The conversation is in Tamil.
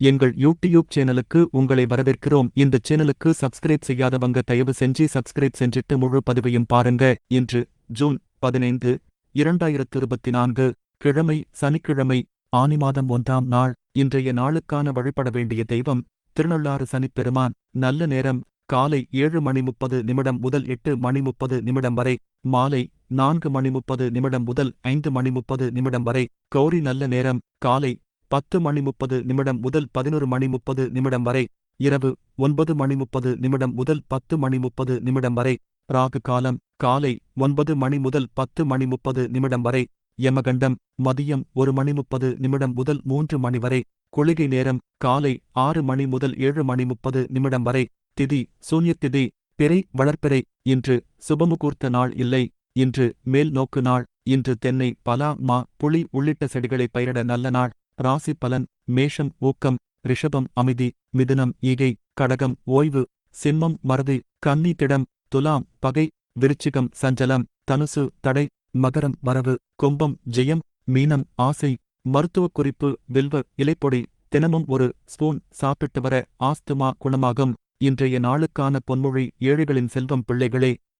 எங்கள் யூடியூப் சேனலுக்கு உங்களை வரவேற்கிறோம். இந்த சேனலுக்கு சப்ஸ்கிரைப் செய்யாதவங்க தயவு செஞ்சு சப்ஸ்கிரைப் செஞ்சிட்டு முழு பதிவையும் பாருங்க. இன்று ஜூன் பதினைந்து இரண்டாயிரத்து இருபத்தி நான்கு கிழமை சனிக்கிழமை ஆனி மாதம் ஒன்றாம் நாள். இன்றைய நாளுக்கான வழிபட வேண்டிய தெய்வம் திருநள்ளாறு சனிப்பெருமான். நல்ல நேரம் காலை ஏழு மணி முப்பது நிமிடம் முதல் எட்டு மணி முப்பது நிமிடம் வரை மாலை நான்கு மணி முப்பது நிமிடம் முதல் ஐந்து மணி முப்பது நிமிடம் வரை. கௌரி நல்ல நேரம் காலை பத்து மணி முப்பது நிமிடம் முதல் பதினொரு மணி முப்பது நிமிடம் வரை இரவு ஒன்பது மணி முப்பது நிமிடம் முதல் பத்து மணி முப்பது நிமிடம் வரை ராகு காலம் காலை ஒன்பது மணி முதல் பத்து மணி முப்பது நிமிடம் வரை யமகண்டம் மதியம் ஒரு மணி முப்பது நிமிடம் முதல் மூன்று மணி வரை குளிகை நேரம் காலை ஆறு மணி முதல் ஏழு மணி முப்பது நிமிடம் வரை திதி சூன்யத்திதி பிறை வளர்ப்பிறை இன்று சுபமுகூர்த்த நாள் இல்லை இன்று மேல் நோக்கு நாள் இன்று தென்னை பலா மா புளி உள்ளிட்ட செடிகளை பயிரிட நல்ல நாள். ராசி பலன் மேஷம் ஊக்கம் ரிஷபம் அமைதி மிதுனம் ஈகை கடகம் ஓய்வு சிம்மம் மறதி கன்னி திடம் துலாம் பகை விருச்சிகம் சஞ்சலம் தனுசு தடை மகரம் வரவு கும்பம் ஜெயம் மீனம் ஆசை மருத்துவக் குறிப்பு வில்வ இலைப்பொடி தினமும் ஒரு ஸ்பூன் சாப்பிட்டு வர ஆஸ்துமா குணமாகும். இன்றைய நாளுக்கான பொன்மொழி ஏழைகளின் செல்வம் பிள்ளைகளே.